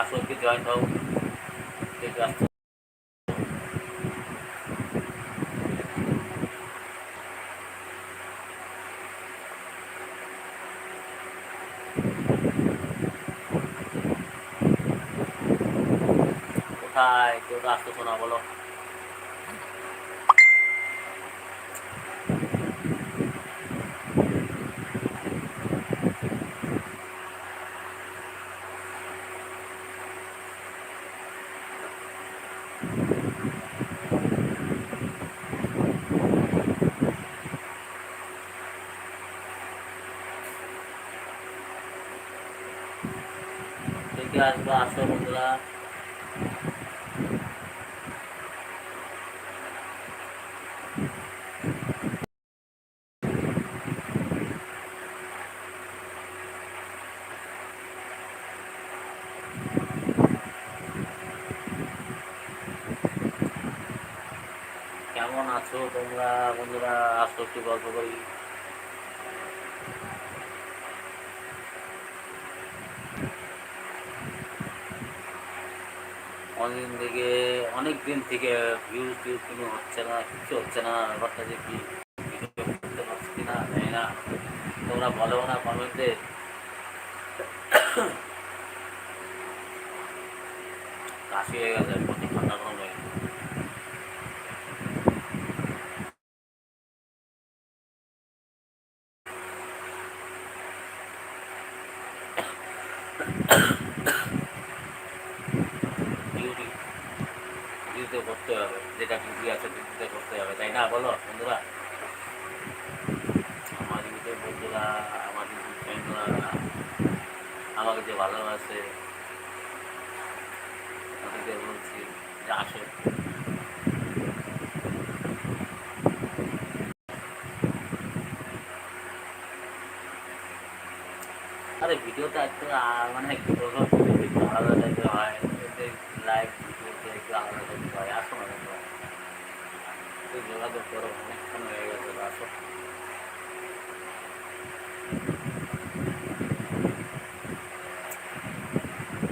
আসলকে joint হও কোথায়? কেউ তো আসতেছো না বলো। দেখে আসব আসো বন্ধুরা কেমন আছো তোমরা বন্ধুরা আসো একটু গল্প করি অনেকদিন থেকে অনেক দিন থেকে ভিউজ টিউজ কোনো হচ্ছে না, কিছু হচ্ছে না ব্যাপারটা যে কি করতে পারছি কি না জানি না। তোমরা ভালো না কমেন্টদের কাশি হয়ে গেছে প্রচুর ঠান্ডা গরম হয়ে গেছে ডিউটি ডিউটিতে করতে হবে, যেটা ডিউটি আছে ডিউটিতে করতে হবে, তাই না বলো বন্ধুরা? আমার ডিউটিতে বন্ধুরা, আমার ডিউটি ফ্রেন্ডরা, আমাকে যে ভালোবাসে, তাদেরকে বলছি যে আসে। আরে ভিডিওটা একটু মানে একটু বলব আলাদা হয় লাইভ ভিডিওতে একটু আলাদা টাইপের হয় আসো না তোমরা। একটু যোগাযোগ করো অনেকক্ষণ হয়ে গেছে আসো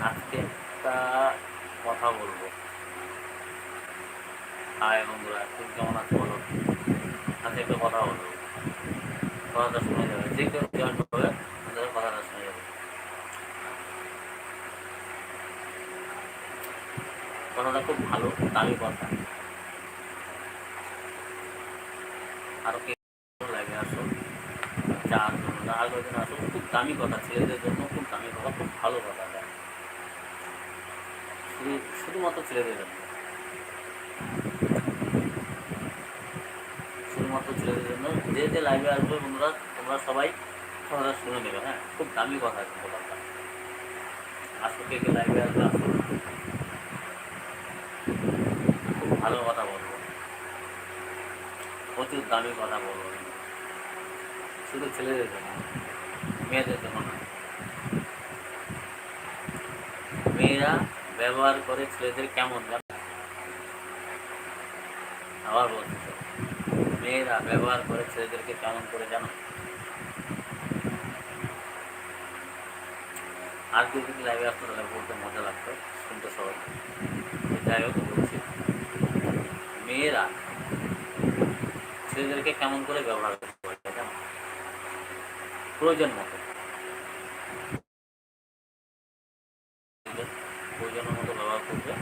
আজকে একটা কথা বলব হাই বন্ধুরা তুমি কেমন আছো বলো আজকে একটা কথা বলব কথাটা শুনে যাবে যে কেউ জয়েন করবে তাদের কথাটা শুনে যাবে কথাটা খুব ভালো দামি কথা আরও কে লাগে আসো চার জন আরও জন আসো খুব দামি কথা ছেলেদের জন্য খুব দামি কথা খুব ভালো কথা এটা। শুধু শুধুমাত্র ছেলেদের জন্য যে যে লাইভে আসবে তোমরা সবাই কথাটা শুনে নেবে হ্যাঁ? খুব দামি কথা কথাটা আসো কে কে লাইভে আসবে আসো খুব ভালো কথা বলব। প্রচুর দামি কথা বলব। শুধু ছেলেদের জন্য মেয়েদের জন্য না। মেয়েরা ব্যবহার করে ছেলেদের কেমন আবার শোনো। মেয়েরা ব্যবহার করে ছেলেদেরকে কেমন করে জানো? আর কেউ যদি লাইভে আসতো বলতে মজা লাগতো, শুনতে সবাই। যাই হোক, বলছি, মেয়েরা ছেলেদেরকে কেমন করে ব্যবহার করে জানো? প্রয়োজন মতো প্রয়োজনের মতো ব্যবহার করবে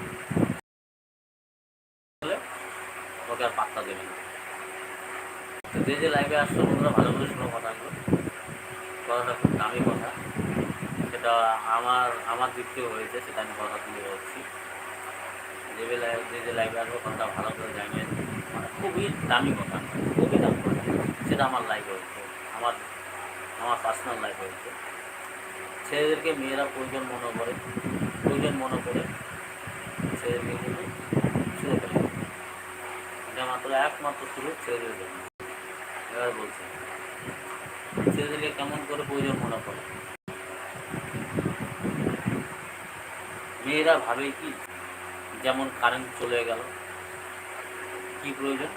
তাহলে ওকে আর পাত্তা দেবে না তো লাইভে আসছো, বন্ধুরা ভালো করে শোনো কথাগুলো। কথাটা খুব দামি কথা। সেটা আমার আমার দিক থেকে হয়েছে, সেটা আমি কথা তুলে বলছি যে যে লাইভ যে যে লাইভে আসব, কথাটা ভালো করে জানিয়ে মানে খুবই দামি কথা, খুবই দামি কথা। সেটা আমার লাইফে হয়েছে। আমার আমার পার্সোনাল লাইফ হয়েছে। ছেলেদেরকে মেয়েরা প্রয়োজন মনে করে, প্রয়োজন মনে করে ছেলেদেরকে কিন্তু ছুঁড়ে ফেলে এটা মাত্র একমাত্র শুরু ছেলেদের জন্য। এবার বলছি। ছেলেদেরকে কেমন করে প্রয়োজন মনে করে? মেয়েরা ভাবে কি? যেমন কারেন্ট চলে গেল, কি প্রয়োজন?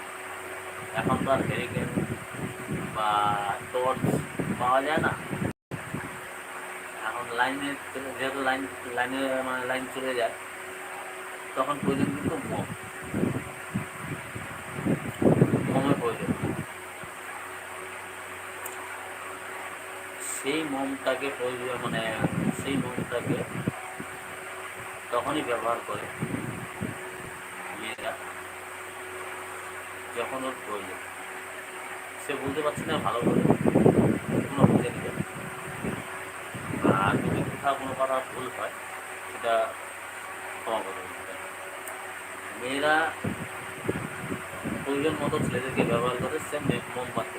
এখন তো আর হেরিকেন বা টর্চ পাওয়া যায় না। এখন লাইনে যেহেতু লাইন লাইনে মানে লাইন চলে যায়, তখন প্রয়োজন কিন্তু মোম মোমের প্রয়োজন সেই মোমটাকে প্রয়োজন মানে সেই মোমটাকে তখনই ব্যবহার করে মেয়েরা, যখন ওর প্রয়োজন। সে বলতে পারছে না ভালো করে, কোনো বুঝে নিবে আর যদি কোথাও কোনো কথা ভুল হয়, সেটা ক্ষমা করে মেয়েরা প্রয়োজন মতো ছেলেদেরকে ব্যবহার করে সে মোমবাতি।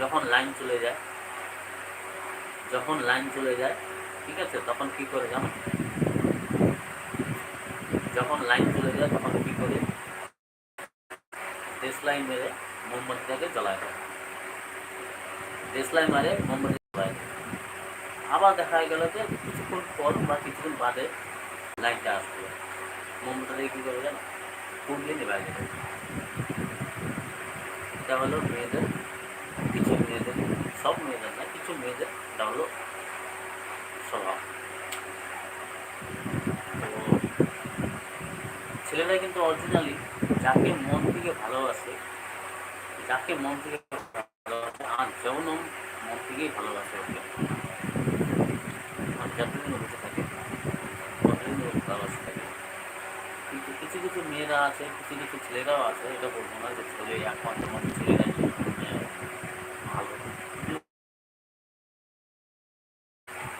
যখন লাইন চলে যায় যখন লাইন চলে যায়, ঠিক আছে, তখন কি করে জানো? যখন লাইন চলে যায়, তখন কি করে? দেশ লাইন মেরে মোমবাতিটাকে জ্বলায় দেয়। দেশ লাইন মারে মোমবাতি জ্বলায় আবার দেখা গেল যে কিছুক্ষণ পর বা কিছুক্ষণ বাদে লাইনটা আসবে মোমবাতিটাকে কী করে জানো? পুড়লে নেবে যাবে এটা হলো মেয়েদের কিছু মেয়েদের সব মেয়েদের না কিছু মেয়েদের এটা হলো স্বভাব তো ছেলেরা কিন্তু অরিজিনালি যাকে মন থেকে ভালোবাসে যাকে মন ভালোবাসে আর যেমন মন ভালোবাসে ওকে যতদিন বেঁচে থাকে ততদিন ভালোবাসে থাকে কিন্তু কিছু কিছু মেয়েরা আছে কিছু কিছু ছেলেরাও আছে এটা বলব না যে ছেলে একমাত্র মানে ছেলেরাই ভালো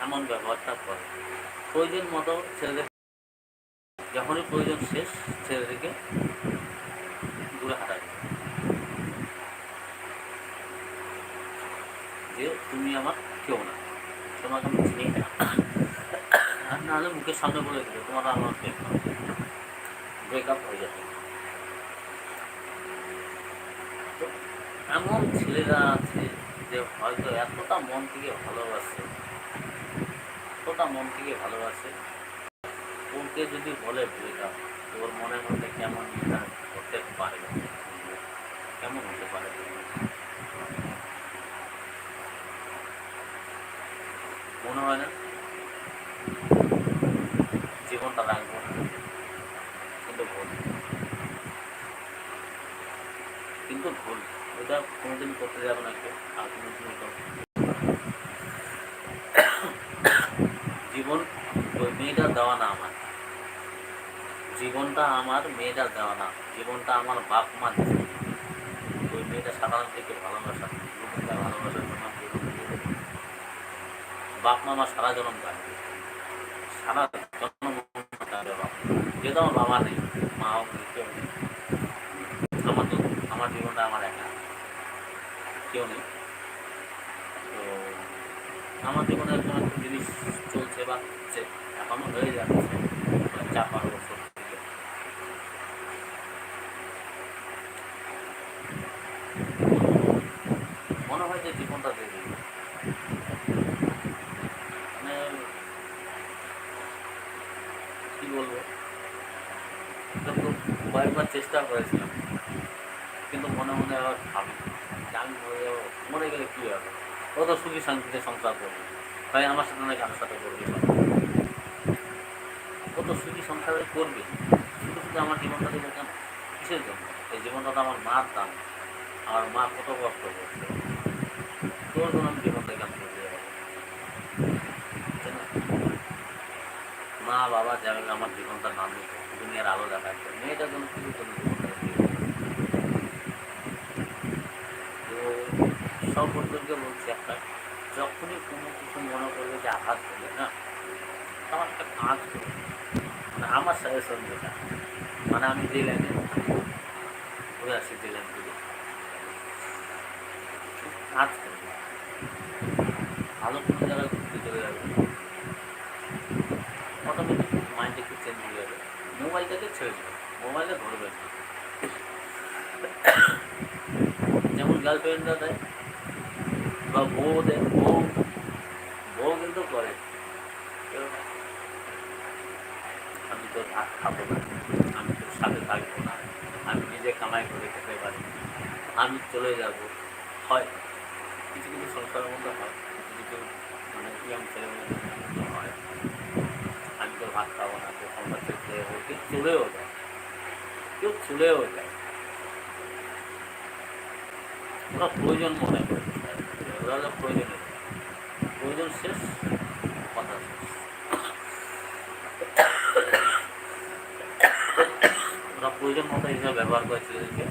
এমন ব্যবহারটা করে প্রয়োজন মতো ছেলেদের যখনই প্রয়োজন শেষ, ছেলেদেরকে দূরে হাঁটা তুমি আমার কেউ না। তোমাকে না আর মুখের সামনে বলে দিবে, তোমার আমার ব্রেকআপ হয়ে যাবে। এমন ছেলেরা আছে যে হয়তো এতটা মন থেকে ভালোবাসে, এতটা মন থেকে ভালোবাসে, ওকে যদি বলে ব্রেকআপ ওর মনের মধ্যে কেমন হতে পারে? কেমন হতে পারে মনে হয় না জীবনটা রাখব না কিন্তু ভুল কিন্তু ভুল ওটা কোনোদিন করতে যাবে না কেউ আর কোনোদিন করবে জীবন ওই মেয়েটার দেওয়া না আমার জীবনটা আমার মেয়েটার দেওয়া না জীবনটা আমার বাপ মা দিয়েছে। ওই মেয়েটা সাধারণ থেকে ভালোবাসা জীবনটা ভালোবাসার জন্য আমি জীবন দিয়ে দেবো। বাপ মা আমার সারা জন্ম থাকবে সারা জন্ম থাকবে বাপ যেহেতু আমার বাবা নেই, মাও কেউ নেই আমার তো, আমার জীবনটা আমার একা। কেউ নেই। তো আমার জীবনে একটা জিনিস চলছে বা হচ্ছে, এখনও হয়ে যাচ্ছে বারো বছর থেকে মনে হয় যে জীবনটা দিয়ে দিই মানে কি বলব কিন্তু কয়েকবার চেষ্টা করেছিলাম কিন্তু মনে মনে মরে গেলে কী হবে সুখী শান্তিতে সংসার করবে আমার সাথে নয় কারোর সাথে করবে সুখী সংসারে করবে শুধু শুধু আমার জীবনটা কেন কিসের জন্য এই জীবনটা তো আমার মার দাম আমার মা কত কষ্ট করছে তোর জন্য আমি জীবনটা কেন? মা বাবা যাবে আমার জীবনটা নাম দুনিয়ার আলো দেখাচ্ছে মেয়েটার জন্য কিছু জন্য জীবনটা দিয়ে দেবো। তো সব বন্ধুকে বলছি একটা যখনই কোনো কিছু মনে করবে যে আঘাত করবে, না? তখন একটা কাজ করবে। মানে আমার সাজেশন যেটা মানে আমি যে লাইনে ঘুরে আসি যে লাইন থেকে। কাজ করবে। ভালো কোনো জায়গায় ঘুরতে চলে যাবে। অটোমেটিক মাইন্ড একটু চেঞ্জ হয়ে যাবে। মোবাইলটাকে ছেড়ে দেবে। মোবাইলে ধরবে যেমন গার্লফ্রেন্ডরা দেয় বা বউ বউ বউ কিন্তু করে। আমি তো ভাত খাব না, আমি তোর সাথে থাকব না, আমি নিজে কামাই করে খেতে পারি। আমি চলে যাব, হয়, কিছু কিছু সংসারের মধ্যে হয়, কিছু কিছু মানে ইয়াং ছেলেমেয়েদের হয়। আমি তো ভাত খাব না তো সংসার থেকে কেউ চলেও যায়। কেউ চলেও যায়। ওরা প্রয়োজন মনে করে। হলো প্রয়োজনে প্রয়োজন শেষ, কথা ওরা প্রয়োজন মতো হিসাবে ব্যবহার করে ছেলেদেরকে।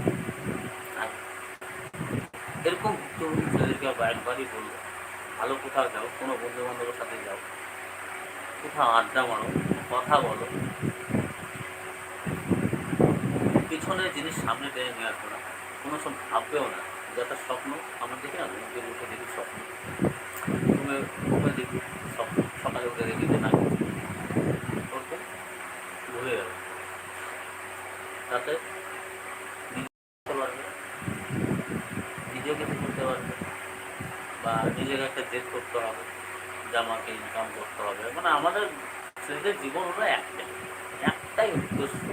এরকম ভুক্তভোগী ছেলেদেরকে একবারই বলব, ভালো কোথাও যাও, কোনো বন্ধু বান্ধবের সাথে যাও, কোথাও আড্ডা মারো, কথা বলো। পিছনের জিনিস সামনে টেনে আসব কোনো সব ভাববেও না। যেটা স্বপ্ন, আমার দেখি না ঘুমকে উঠে দেখি স্বপ্ন। ঘুমে ঘুমে দেখি স্বপ্ন, সকালে উঠে দেখি যে না, করতে ভুলে যাবে তাতে নিজে কিছু করতে পারবে, বা নিজেকে একটা জেদ করতে হবে, যে আমাকে ইনকাম করতে হবে। মানে আমাদের ছেলেদের জীবন হলো একটাই একটাই উদ্দেশ্য।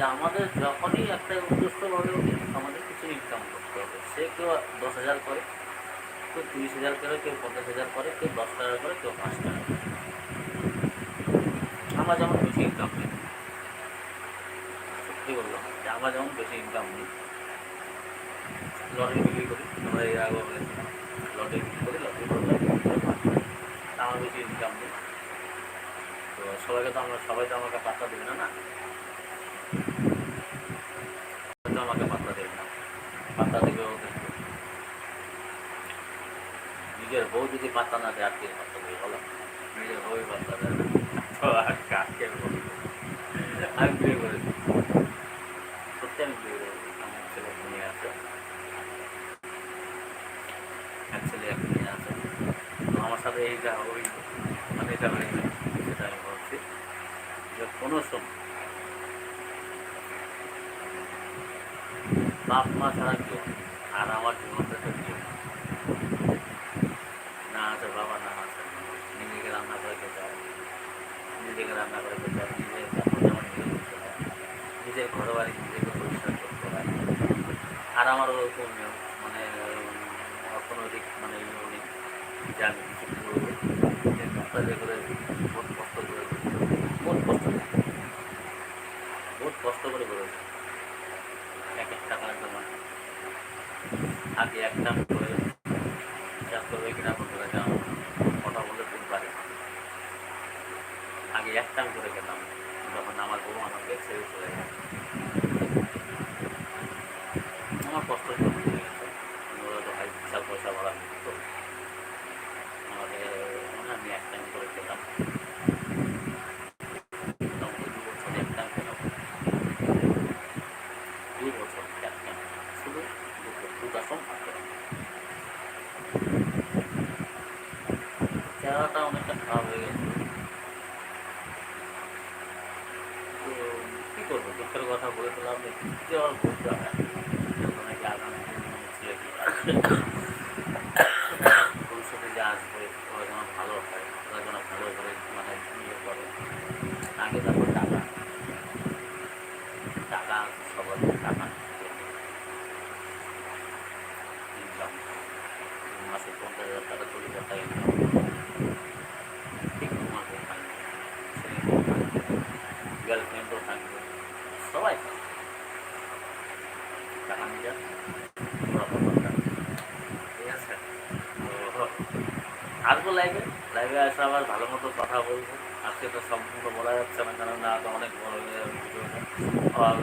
যে আমাদের যখনই একটা উদ্দেশ্য হবে আমাদের কিছু ইনকাম করতে হবে। সে কেউ দশ হাজার করে, কেউ তিরিশ হাজার করে, কেউ পঞ্চাশ হাজার করে, কেউ দশ টাকা করে, কেউ পাঁচ টাকা করে। আমার যেমন বেশি ইনকাম নেই, সত্যি বললাম, যে আমার যেমন বেশি ইনকাম নেই, লটারি বিক্রি করি, আমরা এর আগে বলেছিলাম লটারি বিক্রি করি, লটারি করলে আমার বেশি ইনকাম নেই। তো সবাইকে তো আমরা, সবাই তো আমাকে পাত্তা দেবে না না? আমাকে পাত্তা দেবে না। পাত্তা দেবে ওকে। নিজের বউ যদি পাত্তা না দেয়, আর কে পাত্তা দেবে বলো নিজের বউই পাত্তা দেয় না তো আর কাকে বলব আমি বিয়ে করেছি সত্যি আমি বিয়ে করেছি আমার ছেলে নিয়ে আছে এক ছেলে এক মেয়ে আছে তো আমার সাথে এই যা ওই মানে এটা হয়ে গেছে, সেটা আমি বলছি যে কোনো সময় বাপ মা ছাড়া কেউ নেই। আর আমার জীবনটা তো কেউ নেই। না আছে বাবা না আছে মা। নিজেকে রান্না করে খেতে হয় নিজেকে রান্না করে খেতে হয় নিজের কাপড় জামা নিজে করতে হয় নিজের ঘর বাড়ি নিজেকে পরিষ্কার করতে হয় আর আমার ওরকম মানে অর্থনৈতিক মানে করে বহুত কষ্ট করে বহুত কষ্ট করে করেছে এক আগে একটা করে চাষ করবে কিনা বন্ধুরা যাও কথা বলে খুব পারে আগে এক টান করে খেতাম যখন আমার বউ আমাকে ছেড়ে চলে গেছে আমার কষ্ট সব হয়ে গেছে ওরা তো ভাই বিশাল পয়সা ভরা তো আমাকে মানে আমি এক টাইম করে খেতাম মোটামুটি দু বছর এক টাইম খেতাম দু বছর এক টাইম শুধু দুটো দুটা সম থাকতে হবে চেহারাটা অনেকটা খারাপ হয়ে গেছে তো কী করব দুঃখের কথা বলে দিলাম যে আমার বলতে হয় যখন নাকি আগামী দিনে ছেলে কি আসবে ভবিষ্যতে যে আসবে ওরা যেন ভালো হয় ওরা যেন ভালো করে মানে ইয়ে করে আগে তারপর টাকা টাকা সবার টাকা ইনকাম মাসে পঞ্চাশ হাজার টাকা চল্লিশ হাজার টাকা ইনকাম ঠিক মাসে থাকবে ছেলে গার্লফ্রেন্ডও থাকবে সবাই থাকবে টাকা নিয়ে যাবে ওরা তখন থাকবে। ঠিক আছে তো আসব লাইভে লাইভে আসলে আবার ভালো মতো কথা বলব আজকে তো সম্পূর্ণ বলা যাচ্ছে না কারণ না তো অনেক বড় হয়ে যাবে ভিডিওটা আর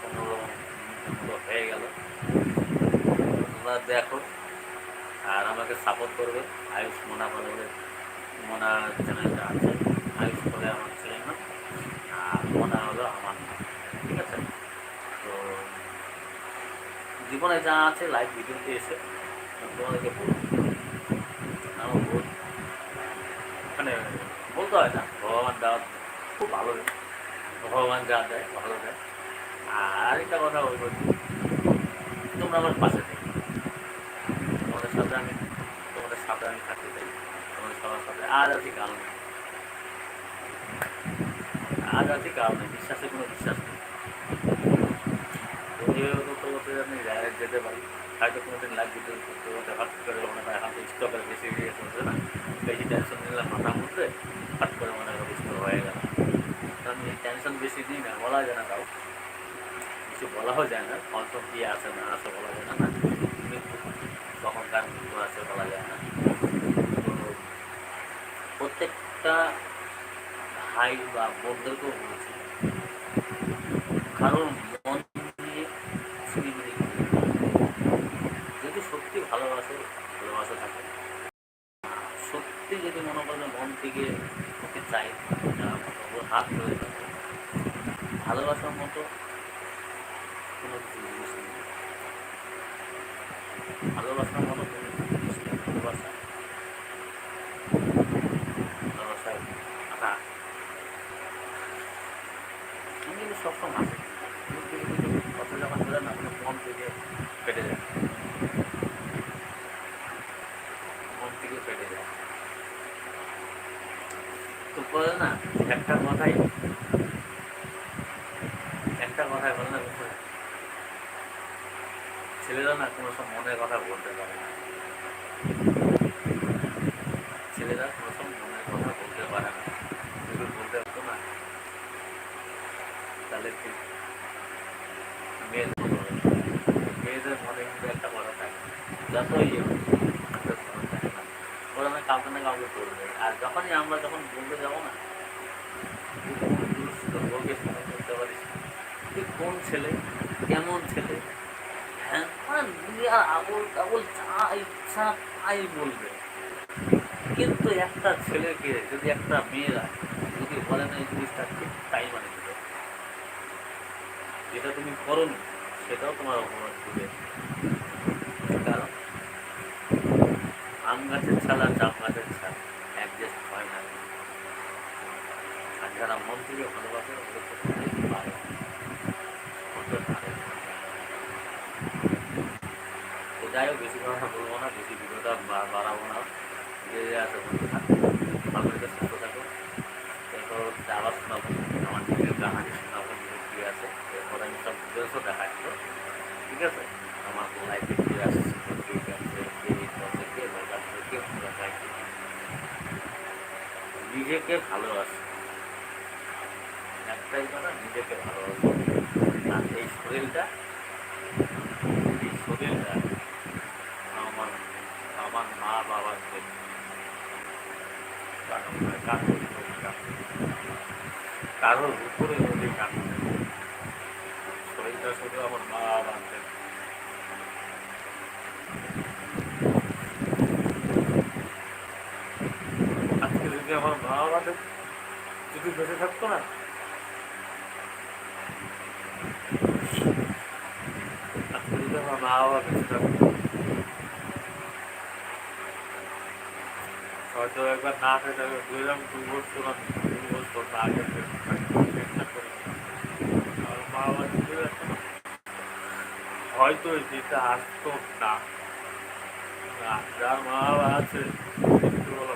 পনেরো মিনিটের মতো হয়ে গেল তোমরা দেখো আর আমাকে সাপোর্ট করবে আয়ুষ মোনা বলে মোনা চ্যানেলটা আছে বলে আমার আর মোনা হলো আমার ঠিক আছে? তো জীবনে যা আছে লাইভ ভিডিওতে এসে তোমাদেরকে আমার মানে বলতে হয় না, ভগবান দেওয়া খুব ভালো ভগবান যা দেয়, ভালো দেয়। আর একটা কথা বলব তোমরা আমার পাশে থেকো। তোমাদের সাথে আমি, তোমাদের সাথে আমি থাকতে চাই। তোমাদের সবার সাথে আজ আছি কাল নেই নেই বিশ্বাসে কোনো বিশ্বাস নেই। করতে জানি যায়- যেতে পারি। হয়তো কোনো দিন লাইভ ভিডিও করতে হট করে মনে হয় এখন তো স্টকের বেশি চলছে না। বেশি টেনশন নিলাম মাথার মধ্যে হট করে মনে হয় স্টক হয়ে গেল। আমি টেনশন বেশি দিই না, বলা যায় না তাও। কিছু বলাও যায় না, কনফার্ম কী আছে না আছে বলা যায় না। না মৃত্যু কার আছে বলা যায় না তো প্রত্যেকটা ভাই বা বোনদেরকেও বলছি কারণ মন দিয়ে যদি সত্যি ভালোবাসো, ভালোবাসা থাকে। সত্যি যদি মনে করেন মন থেকে ওকে চাই ওর হাত ধরে থাকে, ভালোবাসার মতো কোনো জিনিস নেই। ভালোবাসার মতো কোনো জিনিস নেই, ভালোবাসা ভালোবাসায় আটা আমি কিন্তু সবসময় কথা যখন বলে না আপনার মন থেকে কেটে যায় মন থেকে কেটে যায় তো বলে না, একটা কথাই একটা কথাই বলে না? ছেলেরা না কোনো সময় মনের কথা বলতে পারে না ছেলেরা কোনো সময় মনের কথা বলতে পারে না যদি বলতে পারতো না তাহলে কি মেয়েদের মনে হয়। মেয়েদের মনে কিন্তু একটা কথা থাকে আর যখনই আমরা যখন যাব না করতে কোন ছেলে? কেমন ছেলে? হ্যাঁ মানে যা ইচ্ছা তাই বলবে। কিন্তু একটা ছেলেকে, যদি একটা মেয়েরা যদি বলে না এই জিনিসটা, ঠিক তাই মানে দিবে। যেটা তুমি করো সেটাও তোমার অপমান দিবে কারণ আম গাছের ছাল আর জাম গাছের ছাল অ্যাডজাস্ট হয় না। আর যারা মন থেকে ভালোবাসে যাই হোক, বেশি কথা বলব না, বেশি ভিডিওটা বাড়াবো না। যে আছে ভালো করে সুস্থ থাকো। এরপর আবার শোনাবো। আমার নিজের কাহানি শোনাবো নিজের কী আছে এরপর আমি সব ডিটেলসও দেখাচ্ছি ঠিক আছে আমার লাইফে কী আছে কী আছে কে করছে কে দেখাচ্ছে কে দেখাচ্ছে নিজেকে ভালোবাসে একটাই কথা নিজেকে ভালোবাসে আর এই শরীরটা এই শরীরটা আমার আমার মা বাবাকে কারোর উপরে যদি কান শরীরটা শুধু আমার মা বাবাকে আমার মা বাবাদের যদি বেঁচে থাকতো না। বাবা হয়তো একবার না খেয়ে দু বছর বাবা। হয়তো যেটা আসতো না। যার মা বাবা আছে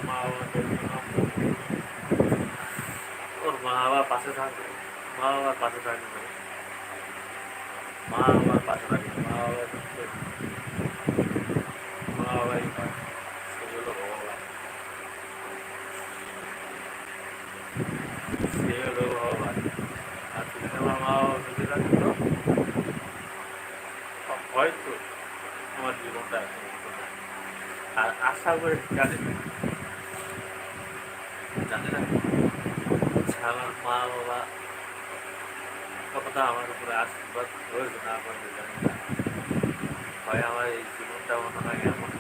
মা বাবাকে ওর মা বাবা পাশে থাকবে। মা বাবার পাশে থাকবে। মা বাবার পাশে থাকবে। মা বাবা হচ্ছে মা বাবাই সেগুলো ভগবান। সে হলো ভগবান। আর তুমি আমার মা বাবা বেঁচে থাকতো হয়তো তোমার জীবনটা আর আশা করে জানি না জানি না যে আমার মা, বাবা কতটা আমার উপরে আশীর্বাদ রয়েছে না, আমার হয় আমার এই জীবনটা মনে হয় এমন